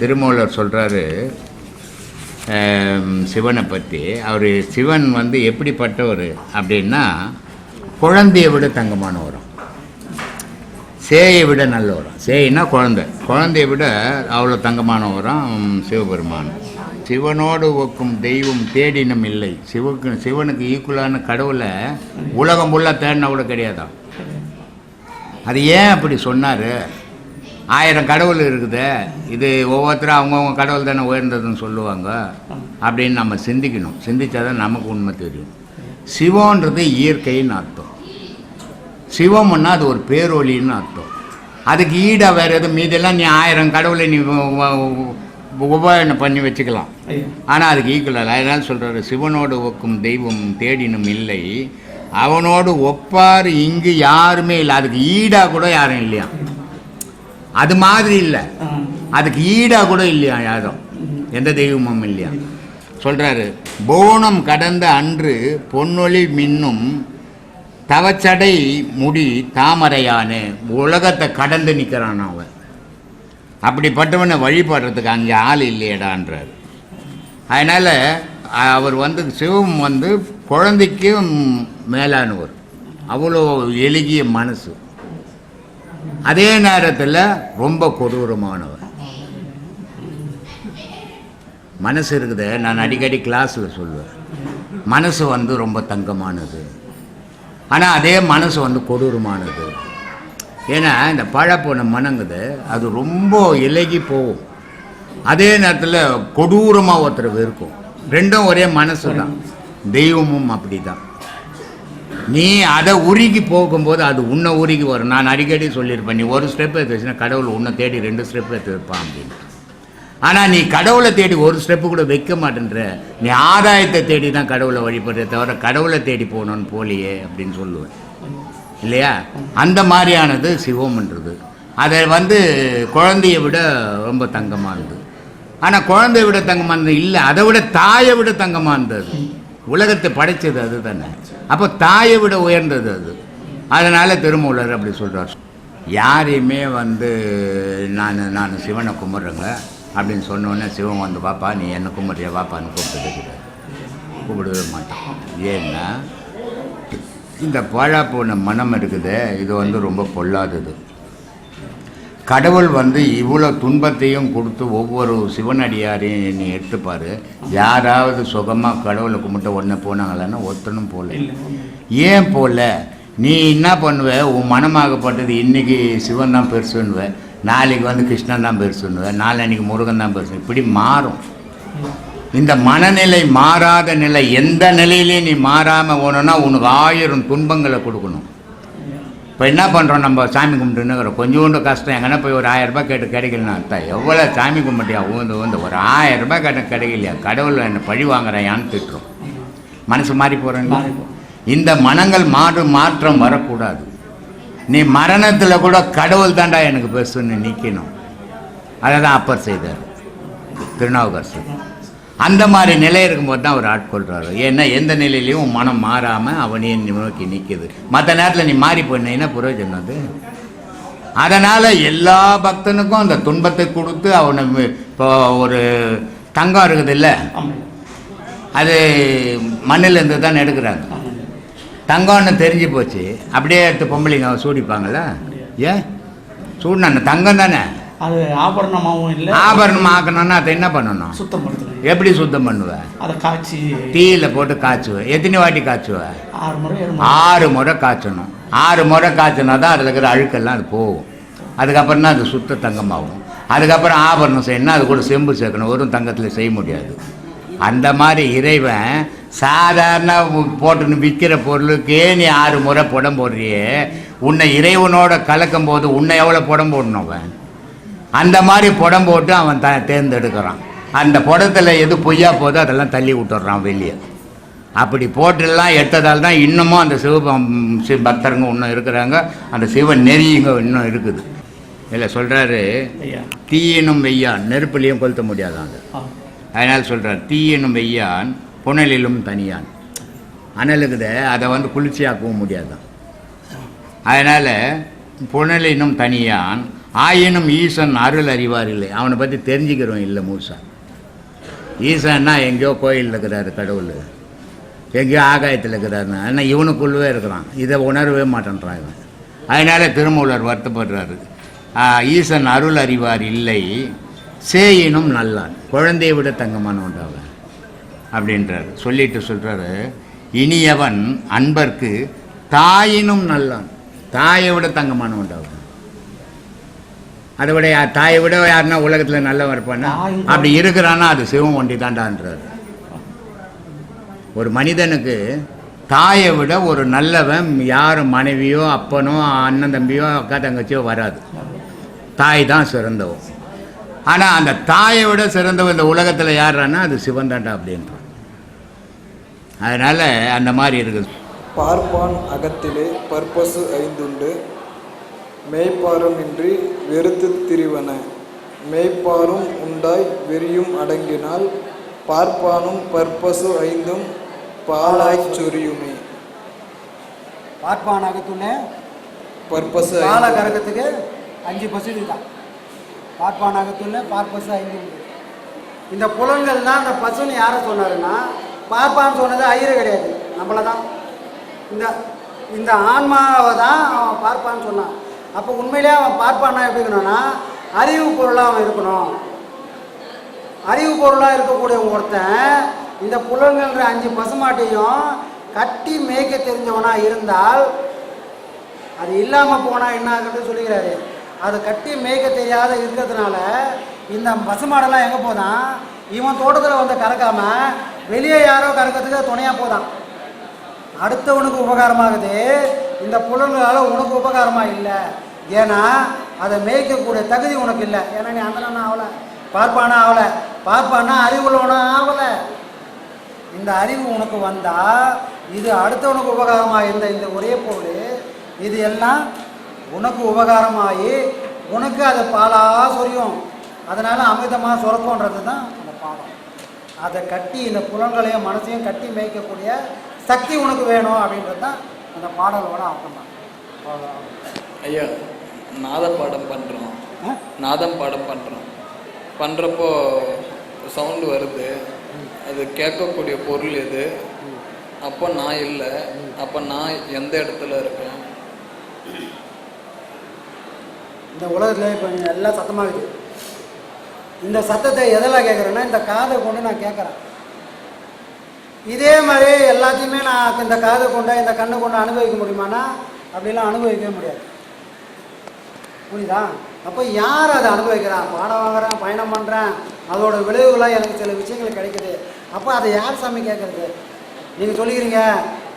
திருமூலர் சொல்கிறாரு சிவனை பற்றி அவர் சிவன் வந்து எப்படிப்பட்டவர் அப்படின்னா குழந்தையை விட தங்கமான உரம் சேயை விட நல்ல உரம் சேயினா குழந்தை. குழந்தையை விட அவ்வளோ தங்கமான உரம் சிவபெருமான். சிவனோடு ஒக்கும் தெய்வம் தேடினும் இல்லை. சிவக்கு சிவனுக்கு ஈக்குவலான கடவுளை உலகம் ஃபுல்லாக தேடினா கூட கிடையாதான் அது ஏன் அப்படி சொன்னார்? ஆயிரம் கடவுள் இருக்குது. இது ஒவ்வொருத்தரும் அவங்கவுங்க கடவுள் தானே உயர்ந்ததுன்னு சொல்லுவாங்க. அப்படின்னு நம்ம சிந்திக்கணும். சிந்திச்சா தான் நமக்கு உண்மை தெரியும். சிவன்றது இயற்கைன்னு அர்த்தம். சிவம்னா அது ஒரு பேரொளின்னு அர்த்தம். அதுக்கு ஈடாக வேறு எதுவும் மீதெல்லாம் நீ ஆயிரம் கடவுளை நீ உ- பண்ணி வச்சுக்கலாம். ஆனால் அதுக்கு ஈக்குவல் அதனால சொல்கிறாரு சிவனோடு ஒக்கும் தெய்வம் தேடினும் இல்லை. அவனோடு ஒப்பார் இங்கு யாருமே இல்லை. அதுக்கு ஈடாக கூட யாரும் இல்லையா? அது மாதிரி இல்லை. அதுக்கு ஈடாக கூட இல்லையா யாரும்? எந்த தெய்வமும் இல்லையா? சொல்கிறாரு போனம் கடந்த அன்று பொன்னொழி மின்னும் தவச்சடை முடி தாமரையானே உலகத்தை கடந்து நிற்கிறான் அவன். அப்படிப்பட்டவனை வழிபடுறதுக்கு அங்கே ஆள் இல்லையடான்றார். அதனால் அவர் வந்து சிவம் வந்து குழந்தைக்கும் மேலானவர். அவ்வளோ எளிய மனசு. அதே நேரத்தில் ரொம்ப கொடூரமானவர். மனசு இருக்குது நான் அடிக்கடி கிளாஸில் சொல்லுவேன். மனசு வந்து ரொம்ப தங்கமானது. ஆனால் அதே மனசு வந்து கொடூரமானது. ஏன்னா இந்த பழப்போன மனங்குது அது ரொம்ப இலகி போகும். அதே நேரத்தில் கொடூரமாக ஒருத்தர் இருக்கும் ரெண்டும் ஒரே மனசு தான் தெய்வமும் அப்படி தான் நீ அதை உருகி போகும்போது அது உன்னை உருகி வரும். நான் அடிக்கடி சொல்லியிருப்பேன் நீ ஒரு ஸ்டெப் எடுத்து வச்சுன்னா கடவுள் உன்னை தேடி ரெண்டு ஸ்டெப் எடுத்து வைப்பான் அப்படின்னு. ஆனால் நீ கடவுளை தேடி ஒரு ஸ்டெப்பு கூட வைக்க மாட்டேன்ற. நீ ஆதாயத்தை தேடி தான் கடவுளை வழிபடுறே தவிர கடவுளை தேடி போகணுன்னு போலியே அப்படின்னு சொல்லுவேன். இல்லையா? அந்த மாதிரியானது சிவம்ன்றது அதை வந்து குழந்தையை விட ரொம்ப தங்கமானது. ஆனால் குழந்தையை விட தங்கமானது இல்லை. அதை விட தாயை விட தங்கமானது உலகத்தை படைச்சது அது தானே. அப்போ தாயை விட உயர்ந்தது அது. அதனால் திருமூலர் அப்படி சொல்கிறார் யாரையுமே வந்து நான் நான் சிவனை கும்பிட்றேங்க. அப்படின்னு சொன்னோன்னே சிவன் வந்து பாப்பா நீ என்ன கும்பிட்றியா? பாப்பான்னு கூப்பிட்டு கூப்பிடவே மாட்டான். ஏன்னா இந்த பாழா போன மனம் இருக்குது. இது வந்து ரொம்ப பொல்லாதது. கடவுள் வந்து இவ்வளோ துன்பத்தையும் கொடுத்து ஒவ்வொரு சிவனடியாரையும் நீ எடுத்துப்பாரு. யாராவது சுகமாக கடவுளை கும்பிட்டு உடனே போனாங்களான்னா ஒருத்தனும் போகல ஏன் போகல நீ என்ன பண்ணுவ? உன் மனமாகப்பட்டது இன்னைக்கு சிவன் தான் பெருசுன்னுவ. நாளைக்கு வந்து கிருஷ்ணன் தான் பெருசுன்னுவ. நாளைக்கு முருகன் தான் பெருசு. இப்படி மாறும். இந்த மனநிலை மாறாத நிலை எந்த நிலையிலையும் நீ மாறாமல் போனோன்னா உனக்கு ஆயிரம் துன்பங்களை கொடுக்கணும். இப்போ என்ன பண்ணுறோம் நம்ம சாமி கும்பிட்டுன்னு கொஞ்சோண்டு கஷ்டம். எங்கன்னா போய் ஒரு ஆயிரம் ரூபாய் கேட்டு கிடைக்கலனா அர்த்தம் எவ்வளோ சாமி கும்பிட்டியா? ஊந்து ஊந்து. ஒரு ஆயிரம் ரூபாய் கேட்ட கிடைக்கலையா? கடவுள் என்னை பழி வாங்குறாயான்னு திட்டுறோம். மனசு மாறி போகிறேங்க இந்த மனங்கள் மாறு மாற்றம் வரக்கூடாது. நீ மரணத்தில் கூட கடவுள் தாண்டா எனக்கு பெருசுன்னு நிற்கணும் அதை தான் அப்பர் செய்தார். திருநாவுக்கரசர். அந்த மாதிரி நிலை இருக்கும்போது தான் அவர் ஆட்கொள்கிறாரு ஏன்னா எந்த நிலையிலையும் மனம் மாறாமல் அவனையே நோக்கி நிற்கிது மற்ற நேரத்தில் நீ மாறி போனீங்கன்னா புரோஜனம் அது? அதனால் எல்லா பக்தனுக்கும் அந்த துன்பத்தை கொடுத்து அவனை இப்போ ஒரு தங்கம் இருக்குது இல்லை? அது மண்ணிலேருந்து தான் எடுக்கிறாங்க. தங்கம்னு தெரிஞ்சு போச்சு. அப்படியே எடுத்து பொம்பளைங்க சூடிப்பாங்களா ஏன்? சூடணும் தங்கம் தானே? அது ஆபரணமாகவும் இல்லை. ஆபரணம் ஆக்கணும்னா அதை என்ன பண்ணணும்? சுத்தம் படுத்தணும் எப்படி சுத்தம் பண்ணுவ? அதை காய்ச்சி. தீயில போட்டு காய்ச்சுவ. எத்தனை வாட்டி காய்ச்சுவ? ஆறு முறை ஆறு முறை காய்ச்சணும். ஆறு முறை காய்ச்சினா தான் அதில் இருக்கிற அழுக்கெல்லாம் அது போகும். அதுக்கப்புறம் தான் அது சுத்த தங்கமாகும். அதுக்கப்புறம் ஆபரணம் செய்யணும் அது கூட செம்பு சேர்க்கணும். வெறும் தங்கத்தில் செய்ய முடியாது. அந்த மாதிரி இறைவன் சாதாரண போட்டுன்னு விற்கிற பொருளுக்கே நீ ஆறு முறை புடம் போடுறியே? உன்னை இறைவனோட கலக்கும் போது உன்னை எவ்வளோ புடம் போடணும் அவன்? அந்த மாதிரி புடம் போட்டு அவன் த தேர்ந்தெடுக்கிறான். அந்த புடத்தில் எது பொய்யா போதோ அதெல்லாம் தள்ளி விட்டுறான் வெளியே. அப்படி போட்டுலாம் எடுத்ததால் தான் இன்னமும் அந்த சிவபம் சிவ பக்தருங்க இன்னும் இருக்கிறாங்க. அந்த சிவ நெறிங்க இன்னும் இருக்குது. இதில் சொல்கிறாரு தீயினும் வெய்யான் நெருப்புலையும் கொளுத்த முடியாதான் ஆ. அதனால் சொல்கிறார் தீயினும் வெய்யான் புனலிலும் தனியான். அனலுக்குத அதை வந்து குளிர்ச்சியாக்கவும் முடியாதான். அதனால் புனலினும் தனியான் ஆயினும் ஈசன் அருள் அறிவார் இல்லை. அவனை பற்றி தெரிஞ்சுக்கிறோம் இல்லை மூசா. ஈசன்னா எங்கேயோ கோயிலில் இருக்கிறாரு கடவுள். எங்கேயோ ஆகாயத்தில் இருக்கிறாருன்னு ஆனால் இவனுக்குள்ளவே இருக்கிறான். இதை உணரவே மாட்டேன்றான் இவன். அதனால் திருமூலர் வருத்தப்படுறாரு. ஆ, ஈசன் அருள் அறிவார் இல்லை. சேயினும் நல்லான். குழந்தையை விட தங்கமான உண்டாவ அப்படின்றாரு. சொல்லிட்டு சொல்கிறாரு இனியவன் அன்பர்க்கு தாயினும் நல்லான். தாயை விட தங்கமான உண்டாவன் அதை விட யா- தாயை விட யாருன்னா உலகத்தில் நல்லவன் இருப்பானா அப்படி இருக்கிறான்னா அது சிவம் ஒண்டி தாண்டான்றாரு. ஒரு மனிதனுக்கு தாயை விட ஒரு நல்லவன் யாரும் மனைவியோ அப்பனோ அண்ணன் தம்பியோ அக்கா தங்கச்சியோ வராது. தாய் தான் சிறந்தவன். ஆனால் அந்த தாயை விட சிறந்தவன் இந்த உலகத்தில் யாருன்னா அது சிவன் தாண்டா அப்படின்றான். அதனால் அந்த மாதிரி இருக்குது. பார்ப்பான் அகத்திலே பற்பசு ஐந்துண்டு மேய்ப்பாருமின்றி வெறுத்து திரிவன. மேய்ப்பாரும் உண்டாய் வெறியும் அடங்கினால் பார்ப்பானும் பற்பசு ஐந்தும் பாலாய்ச் சொரியுமே. பார்ப்பானகத்துள்ளே பற்பசு கால ஐந்து. கரகத்துக்கு அஞ்சு பசு இதுதான். பார்ப்பானகத்துள்ள பார்ப்பசு ஐந்து இந்த புலன்கள் தான் அந்த பசுன்னு யாரை சொன்னாருன்னா பார்ப்பான்னு சொன்னது ஐயரு கிடையாது. நம்மளை தான் இந்த இந்த ஆன்மாவை தான் அவன் பார்ப்பான்னு சொன்னான். அப்போ உண்மையிலேயே அவன் பார்ப்பான்னா எப்படி இருக்கணும்னா அறிவு பொருளாக அவன் இருக்கணும். அறிவு பொருளாக இருக்கக்கூடிய ஒருத்தன் இந்த புலன்கள்ன்ற அஞ்சு பசுமாட்டையும் கட்டி மேய்க்க தெரிஞ்சவனாக இருந்தால் அது இல்லாமல் போனால் என்ன ஆகுறது சொல்லிக்கிறாரு. அதை கட்டி மேய்க்க தெரியாத இருக்கிறதுனால இந்த பசுமாடெல்லாம் எங்கே போதான்? இவன் தோட்டத்தில் வந்து கறக்காமல் வெளியே யாரோ கறக்கிறதுக்கு துணையாக போதான். அடுத்தவனுக்கு உபகாரமாகுது. இந்த புலன்களால் உனக்கு உபகாரமாக இல்லை. ஏன்னா அதை மேய்க்கக்கூடிய தகுதி உனக்கு இல்லை. ஏன்னா நீ அந்த ஆகலை பார்ப்பானா ஆகலை பார்ப்பானா அறிவுள்ளவனா ஆகலை இந்த அறிவு உனக்கு வந்தால் இது அடுத்தவனுக்கு உபகாரமாக இருந்த இந்த ஒரே பொருள் இது எல்லாம் உனக்கு உபகாரமாகி உனக்கு அது பாலாக சொரியும். அதனால் அமிர்தமாக சுரக்கும்ன்றது தான் அந்த பாலம் அதை கட்டி இந்த புலன்களையும் மனசையும் கட்டி மேய்க்கக்கூடிய சக்தி உனக்கு வேணும் அப்படின்றது தான் அந்த பாடலோட அவ்வளோதான் ஐயா நாத பாடம் பண்ணுறோம்? நாதம் பாடம் பண்ணுறோம் பண்ணுறப்போ சவுண்டு வருது. அது கேட்கக்கூடிய பொருள் எது? அப்போ நான் இல்லை. அப்போ நான் எந்த இடத்துல இருக்கேன்? இந்த உலகத்தில் இப்போ எல்லாம் சத்தமாகுது இந்த சத்தத்தை எதில் கேட்குறேன்னா இந்த காதை கொண்டு நான் கேட்குறேன். இதே மாதிரி எல்லாத்தையுமே நான் இந்த காதை கொண்ட இந்த கண்ணை கொண்டு அனுபவிக்க முடியுமானா அப்படிலாம் அனுபவிக்கவே முடியாது. புரியுதா? அப்போ யார் அதை அனுபவிக்கிறான் பாடம் வாங்குறேன் பயணம் பண்ணுறேன் அதோட விளைவுகளாக எனக்கு சில விஷயங்கள் கிடைக்குது. அப்போ அதை யார் சாமி கேட்குறது நீங்கள் சொல்லிக்கிறீங்க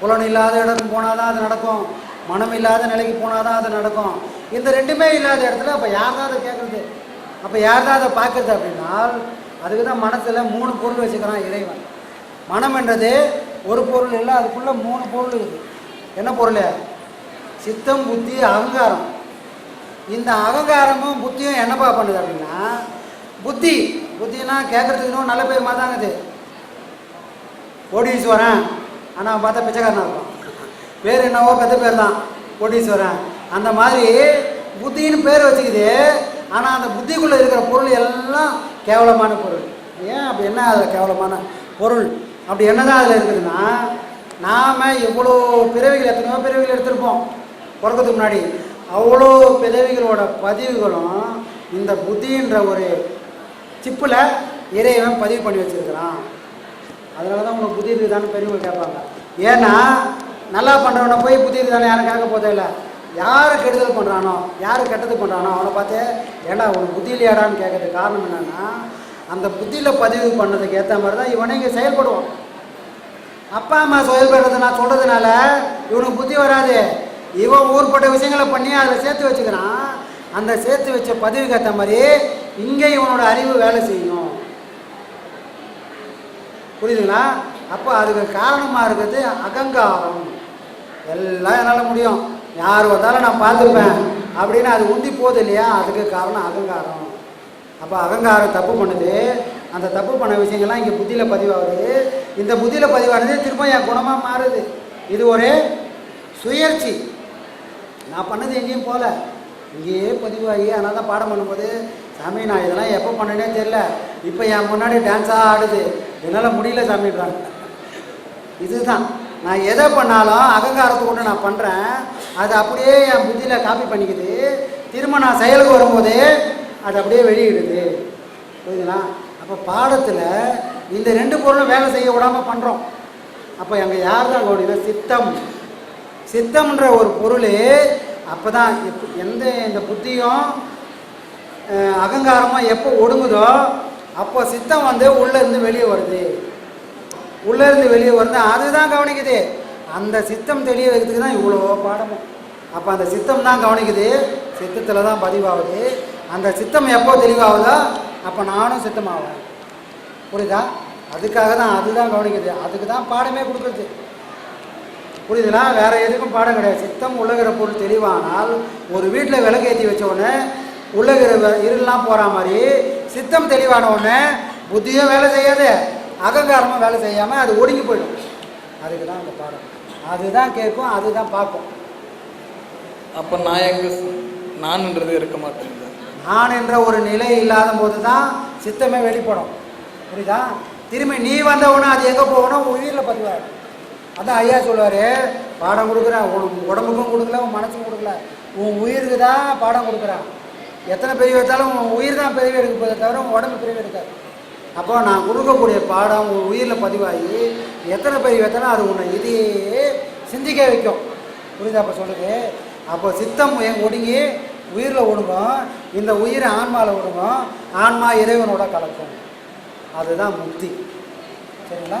புலன் இல்லாத இடத்துக்கு போனால் தான் அது நடக்கும் மனம் இல்லாத நிலைக்கு போனால் தான் அது நடக்கும். இந்த ரெண்டுமே இல்லாத இடத்துல அப்போ யார் தான் அதை கேட்குறது அப்போ யார் தான் அதை பார்க்குறது அப்படின்னா அதுக்கு தான் மனசில் மூணு பொருள் வச்சுக்கிறான் இறைவன். மனம் என்றது ஒரு பொருள் இல்லை அதுக்குள்ளே மூணு பொருள் இருக்குது. என்ன பொருள்? சித்தம் புத்தி அகங்காரம். இந்த அகங்காரமும் புத்தியும் என்னப்பா பண்ணுது அப்படின்னா புத்தி புத்தினா கேட்குறதுக்கு இன்னும் நல்ல பேர் மாதாங்குது கோடீஸ்வரன். ஆனால் அவன் பார்த்தா பிச்சைக்காரனாக இருப்பான். பேர் என்னவோ பெத்த பேர் தான் கோடீஸ்வரன். அந்த மாதிரி புத்தின்னு பேர் வச்சுக்குது. ஆனால் அந்த புத்திக்குள்ளே இருக்கிற பொருள் எல்லாம் கேவலமான பொருள். ஏன் அப்படி என்ன அதில் கேவலமான பொருள்? அப்படி என்னதான் அதில் இருக்குதுன்னா நாம் எவ்வளோ பிறவிகள் எத்தனையோ பிறவிகள் எடுத்திருப்போம் பிறக்கிறதுக்கு முன்னாடி. அவ்வளோ பிறவிகளோட பதிவுகளும் இந்த புத்தின்ற ஒரு சிப்பில் இறைவன் பதிவு பண்ணி வச்சிருக்கிறான். அதனால தான் உங்களுக்கு புத்தி இருக்குதான்னு பெரியவங்க கேட்பாங்க. ஏன்னா நல்லா பண்ணுறவனை போய் புத்தி இருக்குதானே யாரும் கேட்க போதே இல்லை. யார் கெடுதல் பண்ணுறானோ யார் கெட்டது பண்ணுறானோ அவனை பார்த்து ஏண்டா உனக்கு புத்தி இல்லையாடான்னு கேட்கறதுக்கு காரணம் என்னென்னா அந்த புத்தியில் பதிவு பண்ணதுக்கு ஏற்ற மாதிரி தான் இவனே இங்கே செயல்படுவான். அப்பா அம்மா செயல்படுறத நான் சொல்கிறதுனால இவனுக்கு புத்தி வராது. இவன் ஊர்பட்ட விஷயங்களை பண்ணி அதில் சேர்த்து வச்சுக்கிறான். அந்த சேர்த்து வச்ச பதிவுக்கு ஏற்ற மாதிரி இங்கே இவனோட அறிவு வேலை செய்யும். புரியுதுங்களா? அப்போ அதுக்கு காரணமாக இருக்கிறது அகங்காரம். எல்லாம் என்னால் முடியும். யார் வந்தாலும் நான் பார்த்துப்பேன். அப்படின்னு அது உந்தி போகுது இல்லையா? அதுக்கு காரணம் அகங்காரம். அப்போ அகங்காரம் தப்பு பண்ணுது. அந்த தப்பு பண்ண விஷயங்கள்லாம் இங்கே புத்தியில் பதிவாகுது. இந்த புத்தியில் பதிவானது திரும்ப என் குணமாக மாறுது. இது ஒரு சுயற்சி நான் பண்ணது எங்கேயும் போகல இங்கேயே பதிவாகி அதனால தான் பாடம் பண்ணும்போது சாமி நான் இதெல்லாம் எப்போ பண்ணனே தெரில இப்போ என் முன்னாடி டான்ஸாக ஆடுது. என்னால் முடியல சாமின்றாங்க இதுதான். நான் எதை பண்ணாலும் அகங்காரத்தை கொண்டு நான் பண்ணுறேன் அது அப்படியே என் புத்தியில் காப்பி பண்ணிக்குது. திரும்ப நான் செயலுக்கு வரும்போது அது அப்படியே வெளியிடுது. புரியுதுங்களா? அப்போ பாடத்தில் இந்த ரெண்டு பொருளும் வேலை செய்ய விடாமல் பண்ணுறோம் அப்போ அங்கே யார் தான் கவனிக்கணும் சித்தம். சித்தம்ன்ற ஒரு பொருள் அப்போ தான் எந்த இந்த புத்தியும் அகங்காரமாக எப்போ ஒடுங்குதோ அப்போ சித்தம் வந்து உள்ளேருந்து வெளியே வருது. உள்ளேருந்து வெளியே வருது. அதுதான் கவனிக்குது. அந்த சித்தம் தெளிய வைக்கிறதுக்கு தான் இவ்வளோ பாடமும். அப்போ அந்த சித்தம் தான் கவனிக்குது. சித்தத்தில் தான் பதிவாகுது. அந்த சித்தம் எப்போ தெளிவாகுதோ அப்போ நானும் சித்தமாவேன். புரியுதா? அதுக்காக தான் அதுதான் கவனிக்குது அதுக்கு தான் பாடமே கொடுக்குறது. புரியுதுனா வேறு எதுக்கும் பாடம் கிடையாது. சித்தம் உள்ளகிற பொருள் தெளிவானால் ஒரு வீட்டில் விளக்கு ஏற்றி வச்ச உடனே உள்ளகிற இருளெலாம் போகிற மாதிரி சித்தம் தெளிவான உடனே புத்தியும் வேலை செய்யாது. அகங்காரமும் வேலை செய்யாமல் அது ஒடுங்கி போயிடும். அதுக்கு தான் அந்த பாடம். அதுதான் கேட்கும் அதுதான் பார்க்கும். அப்போ நான் எங்கே நான்ன்றது இருக்க மாட்டேங்குது. நான் என்ற ஒரு நிலை இல்லாத போது தான் சித்தமே வெளிப்படும். புரியுதா? திரும்பி நீ வந்தவொன்னே அது எங்கே போகணும் உயிரில் பதிவாயிடும். அதான் ஐயா சொல்லுவார் பாடம் கொடுக்குறேன் உன் உடம்புக்கும் கொடுக்கல உன் மனசுக்கும் கொடுக்கல. உன் உயிருக்கு தான் பாடம் கொடுக்குறான். எத்தனை பெரிய எடுத்தாலும் உன் உயிர் தான் பெரிய எடுக்க போதே தவிர உன் உடம்பு பெரிய எடுக்காது. அப்போ நான் கொடுக்கக்கூடிய பாடம் உன் உயிரில் பதிவாகி எத்தனை பெரிய வைத்தாலும் அது உன்னை இதையே சிந்திக்க வைக்கும். புரியுதா அப்போ சொல்லுது அப்போ சித்தம் எங்க ஒடுங்கி உயிரில் ஒடுங்கும் இந்த உயிர் ஆன்மாவில் ஒடுங்கும் ஆன்மா இறைவனோட கலக்கும். அதுதான் முக்தி. சரிங்களா?